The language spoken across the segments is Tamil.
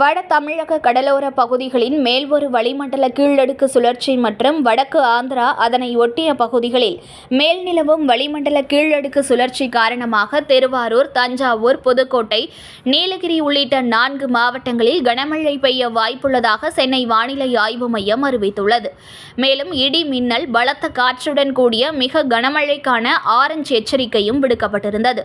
வட தமிழக கடலோர பகுதிகளின் மேல் ஒரு வளிமண்டல கீழடுக்கு சுழற்சி மற்றும் வடக்கு ஆந்திரா அதனை ஒட்டிய பகுதிகளில் மேல் நிலவும் வளிமண்டல கீழடுக்கு சுழற்சி காரணமாக திருவாரூர் தஞ்சாவூர் புதுக்கோட்டை நீலகிரி உள்ளிட்ட நான்கு மாவட்டங்களில் கனமழை பெய்ய வாய்ப்புள்ளதாக சென்னை வானிலை ஆய்வு மையம் அறிவித்துள்ளது. மேலும் இடி மின்னல் பலத்த காற்றுடன் கூடிய மிக கனமழைக்கான ஆரஞ்சு எச்சரிக்கையும் விடுக்கப்பட்டிருந்தது.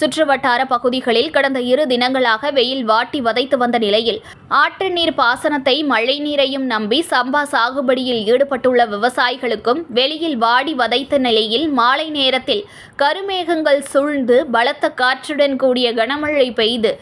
சுற்றுவட்டார பகுதிகளில் கடந்த இரு தினங்களாக வெயில் வாட்டி வதைத்து வந்த நிலையில் ஆற்று நீர் பாசனத்தை மழை நீரையும் நம்பி சம்பா சாகுபடியில் ஈடுபட்டுள்ள விவசாயிகளுக்கும் வெளியில் வாடி வதைத்த நிலையில் மாலை நேரத்தில் கருமேகங்கள் சூழ்ந்து பலத்த காற்றுடன் கூடிய கனமழை பெய்து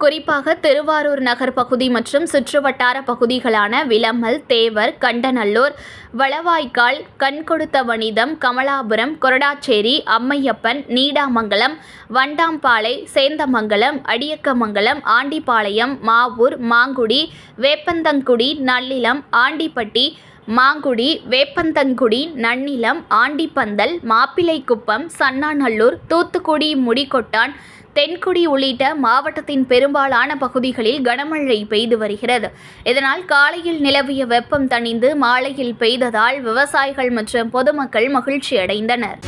குறிப்பாக திருவாரூர் நகர் பகுதி மற்றும் சுற்றுவட்டார பகுதிகளான விலமல் தேவர் கண்டநல்லூர் வளவாய்க்கால் கண்கொடுத்த வனிதம் கமலாபுரம் கொரடாச்சேரி அம்மையப்பன் நீடாமங்கலம் வண்டாம்பாளை சேந்தமங்கலம் அடியக்கமங்கலம் ஆண்டிப்பாளையம் மாவூர் மாங்குடி வேப்பந்தங்குடி நல்லிலம் ஆண்டிப்பட்டி மாங்குடி வேப்பந்தங்குடி நன்னிலம் ஆண்டிப்பந்தல் மாப்பிள்ளைக்குப்பம் சன்னாநல்லூர் தூத்துக்குடி முடிகொட்டான் தென்குடி உள்ளிட்ட மாவட்டத்தின் பெரும்பாலான பகுதிகளில் கனமழை பெய்து வருகிறது. இதனால் காலையில் நிலவிய வெப்பம் தணிந்து மாலையில் பெய்ததால் விவசாயிகள் மற்றும் பொதுமக்கள் மகிழ்ச்சி அடைந்தனர்